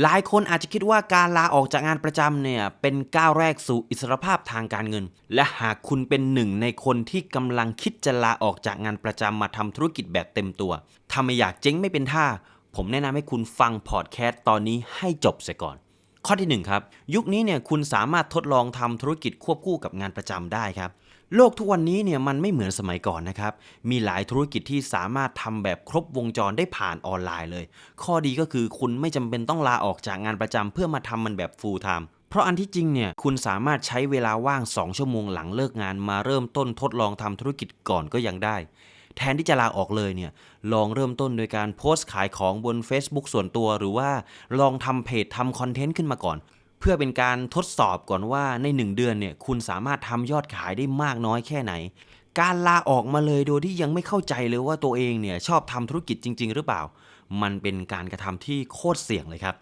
หลายคนอาจจะคิดว่าการลาออกจากงานประจำเนี่ยเป็นก้าวแรกสู่อิสรภาพทางการเงิน และหากคุณเป็นหนึ่งในคนที่กำลังคิดจะลาออกจากงานประจำมาทำธุรกิจแบบเต็มตัวถ้าไม่อยากเจ๊งไม่เป็นท่า ผมแนะนำให้คุณฟังพอดแคสต์ตอนนี้ให้จบเสียก่อน ข้อที่หนึ่งครับยุคนี้เนี่ยคุณสามารถทดลองทำธุรกิจควบคู่กับงานประจำได้ครับ โลกทุกวันนี้เนี่ยมันไม่เหมือนสมัยก่อนนะครับ มีหลายธุรกิจที่สามารถทำแบบครบวงจรได้ผ่านออนไลน์เลย ข้อดีก็คือคุณไม่จำเป็นต้องลาออกจากงานประจำเพื่อมาทำมันแบบ full time เพราะอันที่จริงเนี่ยคุณสามารถใช้เวลาว่าง 2 ชั่วโมงหลังเลิกงานมาเริ่มต้นทดลองทำธุรกิจก่อนก็ยังได้ แทนที่จะลาออกเลยเนี่ยลองเริ่มต้นโดยการโพสต์ขายของบน Facebook ส่วนตัว หรือว่าลองทำเพจทำคอนเทนต์ขึ้นมาก่อน เพื่อเป็นการทดสอบก่อนว่าใน 1 เดือนเนี่ยคุณสามารถทำยอดขายได้มากน้อยแค่ไหน การลาออกมาเลยโดยที่ยังไม่เข้าใจเลยว่าตัวเองเนี่ยชอบทำธุรกิจจริง ๆ หรือเปล่า มันเป็นการกระทำที่โคตรเสี่ยงเลยครับ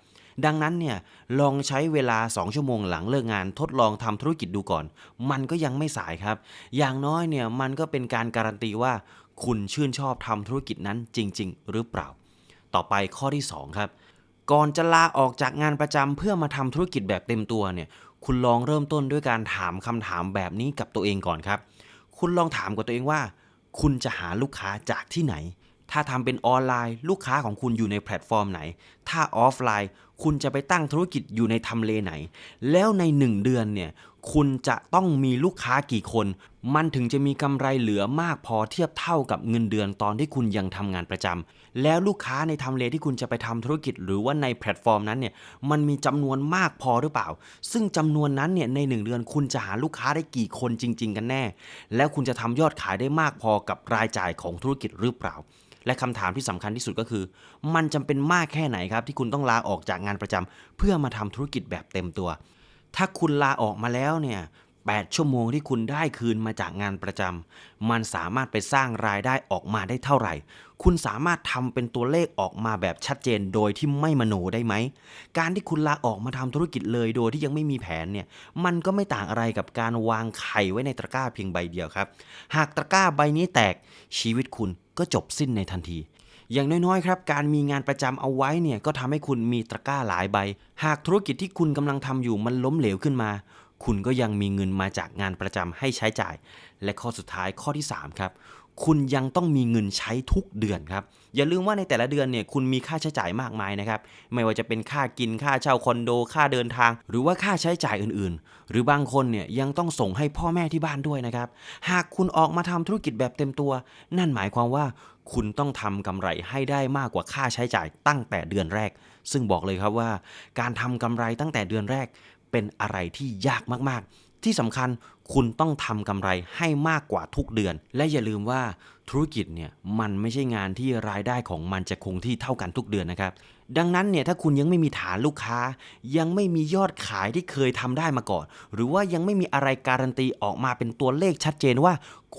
ดังนั้นเนี่ยลองใช้เวลา 2 ชั่วโมงหลังเลิกงานทดลองทำธุรกิจดูก่อน มันก็ยังไม่สายครับ อย่างน้อยเนี่ยมันก็เป็นการการันตีว่า คุณชื่นชอบทำธุรกิจนั้นจริง ๆ หรือเปล่า ต่อไปข้อที่ 2 ครับ ก่อนจะลาออกจากงานประจำเพื่อมาทำธุรกิจแบบเต็มตัวเนี่ย คุณลองเริ่มต้นด้วยการถามคำถามแบบนี้กับตัวเองก่อนครับ คุณลองถามกับตัวเองว่า คุณจะหาลูกค้าจากที่ไหน ถ้าทำเป็นออนไลน์ ลูกค้าของคุณอยู่ในแพลตฟอร์มไหน ถ้าออฟไลน์ คุณจะไปตั้งธุรกิจอยู่ในทำเลไหน แล้วใน 1 เดือนเนี่ย คุณจะต้องมีลูกค้ากี่คน มันถึงจะมีกำไรเหลือมากพอเทียบเท่ากับเงินเดือนตอนที่คุณยังทำงานประจำแล้วลูกค้าในทำเลที่คุณจะไปทำธุรกิจ หรือว่าในแพลตฟอร์มนั้นเนี่ยมันมีจำนวนมากพอหรือเปล่า ซึ่งจำนวนนั้นเนี่ยใน 1 เดือนคุณจะหาลูกค้าได้กี่คนจริง ๆ กันแน่ แล้วคุณจะทำยอดขายได้มากพอกับรายจ่ายของธุรกิจหรือเปล่าและคำถามที่สำคัญที่สุดก็คือ มันจำเป็นมากแค่ไหนครับที่คุณต้องลาออกจากงานประจำเพื่อมาทำธุรกิจแบบเต็มตัว ถ้าคุณลาออกมาแล้วเนี่ย8ชั่วโมงที่คุณได้คืนมาจากงานประจำมันสามารถไปสร้างรายได้ออกมาได้เท่าไหร่ คุณสามารถทำเป็นตัวเลขออกมาแบบชัดเจนโดยที่ไม่มโนได้ไหม การที่คุณลาออกมาทำธุรกิจเลยโดยที่ยังไม่มีแผนเนี่ย มันก็ไม่ต่างอะไรกับการวางไข่ไว้ในตะกร้าเพียงใบเดียวครับ หากตะกร้าใบนี้แตกชีวิตคุณก็จบสิ้นในทันที อย่างน้อยๆครับการมีงานประจำเอาไว้เนี่ยก็ทำให้คุณมีตะกร้าหลายใบ หากธุรกิจที่คุณกำลังทำอยู่มันล้มเหลวขึ้นมา คุณก็ยังมีเงินมาจากงานประจำให้ใช้จ่าย และข้อสุดท้ายข้อที่ 3 ครับ คุณยังต้องมีเงินใช้ทุกเดือนครับ อย่าลืมว่าในแต่ละเดือนเนี่ยคุณมีค่าใช้จ่ายมากมายนะครับ ไม่ว่าจะเป็นค่ากินค่าเช่าคอนโด ค่าเดินทาง หรือว่าค่าใช้จ่ายอื่นๆ หรือบางคนเนี่ยยังต้องส่งให้พ่อแม่ที่บ้านด้วยนะครับ หากคุณออกมาทำธุรกิจแบบเต็มตัว นั่นหมายความว่าคุณต้องทำกำไรให้ได้มากกว่าค่าใช้จ่ายตั้งแต่เดือนแรก ซึ่งบอกเลยครับว่า การทำกำไรตั้งแต่เดือนแรก เป็นอะไรที่ยากมากๆ ที่สำคัญคุณต้องทำกำไรให้มากกว่าทุกเดือน และอย่าลืมว่าธุรกิจเนี่ยมันไม่ใช่งานที่รายได้ของมันจะคงที่เท่ากันทุกเดือนนะครับดังนั้นเนี่ยถ้าคุณยังไม่มีฐานลูกค้า ยังไม่มียอดขายที่เคยทำได้มาก่อน หรือว่ายังไม่มีอะไรการันตีออกมาเป็นตัวเลขชัดเจนว่า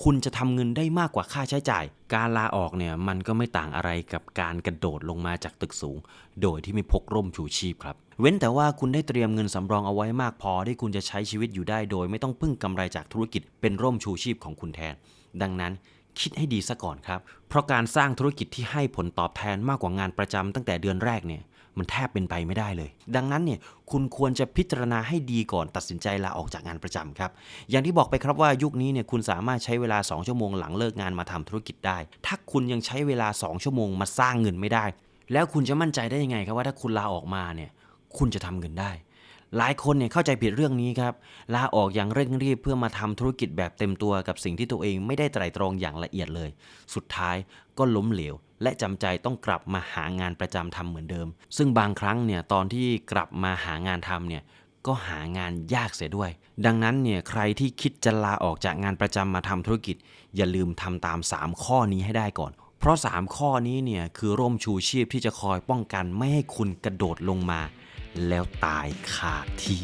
คุณจะทำเงินได้มากกว่าค่าใช้จ่าย การลาออกเนี่ยมันก็ไม่ต่างอะไรกับการกระโดดลงมาจากตึกสูง โดยที่ไม่พกร่มชูชีพครับ เว้นแต่ว่าคุณได้เตรียมเงินสำรองเอาไว้มากพอที่คุณจะใช้ชีวิตอยู่ได้โดย ไม่ต้องพึ่งกำไรจากธุรกิจเป็นร่มชูชีพของคุณแทน ดังนั้นคิดให้ดีซะก่อนครับ เพราะการสร้างธุรกิจที่ให้ผลตอบแทนมากกว่างานประจำตั้งแต่เดือนแรกเนี่ยมันแทบเป็นไปไม่ได้เลย ดังนั้นเนี่ยคุณควรจะพิจารณาให้ดีก่อนตัดสินใจลาออกจากงานประจำครับ อย่างที่บอกไปครับว่ายุคนี้เนี่ยคุณสามารถใช้เวลา 2 ชั่วโมงหลังเลิกงานมาทำธุรกิจได้ ถ้าคุณยังใช้เวลา 2 ชั่วโมงมาสร้างเงินไม่ได้ แล้วคุณจะมั่นใจได้ยังไงครับว่าถ้าคุณลาออกมาเนี่ยคุณจะทำเงินได้ หลายคนเนี่ยเข้าใจผิดเรื่องนี้ครับลาออกอย่างเร่งรีบเพื่อมาทำธุรกิจแบบเต็มตัวกับสิ่งที่ตัวเองไม่ได้ไตร่ตรองอย่างละเอียดเลย สุดท้ายก็ล้มเหลว และจำใจต้องกลับมาหางานประจำทำเหมือนเดิม ซึ่งบางครั้งเนี่ยตอนที่กลับมาหางานทำเนี่ยก็หางานยากเสียด้วย ดังนั้นเนี่ยใครที่คิดจะลาออกจากงานประจำมาทำธุรกิจ อย่าลืมทำตาม 3 ข้อนี้ให้ได้ก่อน เพราะ 3 ข้อนี้เนี่ยคือร่มชูชีพที่จะคอยป้องกันไม่ให้คุณกระโดดลงมา แล้วตายคาที่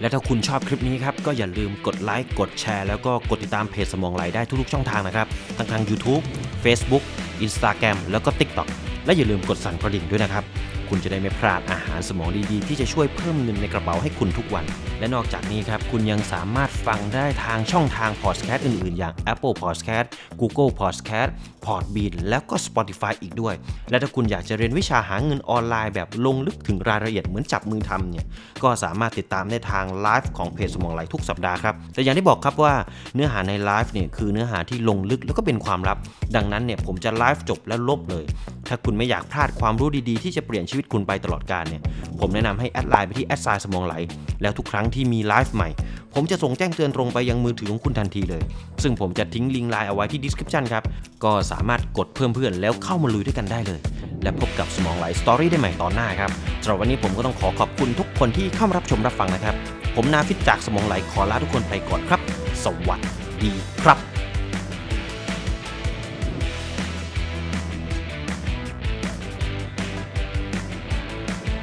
และถ้าคุณชอบคลิปนี้ครับ ก็อย่าลืมกดไลค์กดแชร์ แล้วก็กดติดตามเพจสมองไหลได้ทุกๆช่องทางนะครับทั้งทาง YouTube Facebook Instagram แล้วก็ TikTok และอย่าลืมกดสั่นกระดิ่งด้วยนะครับ คุณจะได้ไม่พลาดอาหารสมองดีๆ ที่จะช่วยเพิ่มเงินในกระเป๋าให้คุณทุกวัน และนอกจากนี้ครับ คุณยังสามารถ ฟังได้ทางช่องทางพอดแคสต์อื่นๆ อย่าง Apple Podcast Google Podcast Podbean แล้วก็ Spotify อีกด้วย และถ้าคุณอยากจะเรียนวิชาหาเงินออนไลน์แบบลงลึกถึงรายละเอียดเหมือนจับมือทำเนี่ย ก็สามารถติดตามได้ทางไลฟ์ของเพจสมองไหลทุกสัปดาห์ครับ แต่อย่างที่บอกครับว่าเนื้อหาในไลฟ์เนี่ยคือเนื้อหาที่ลงลึกแล้วก็เป็นความลับ ดังนั้นเนี่ยผมจะไลฟ์จบแล้วลบเลย ถ้าคุณไม่อยากพลาดความรู้ดีๆ ที่จะเปลี่ยนชีวิตคุณไปตลอดกาลเนี่ย ผมแนะนำให้แอดไลน์ไปที่แอดไซน์สมองไหล แล้วทุกครั้งที่มีไลฟ์ใหม่ผมจะส่งแจ้งเตือนตรงไปยังมือถือของคุณทันทีเลย ซึ่งผมจะทิ้งลิงก์ไลน์เอาไว้ที่ description ครับ ก็สามารถกดเพิ่มเพื่อนแล้วเข้ามาลุยด้วยกันได้เลย และพบกับสมองไหลสตอรี่ได้ใหม่ตอนหน้าครับสำหรับวันนี้ผมก็ต้องขอขอบคุณทุกคนที่เข้ามารับชมรับฟังนะครับ ผมนาฟิตจากสมองไหลขอลาทุกคนไปก่อนครับ สวัสดีครับ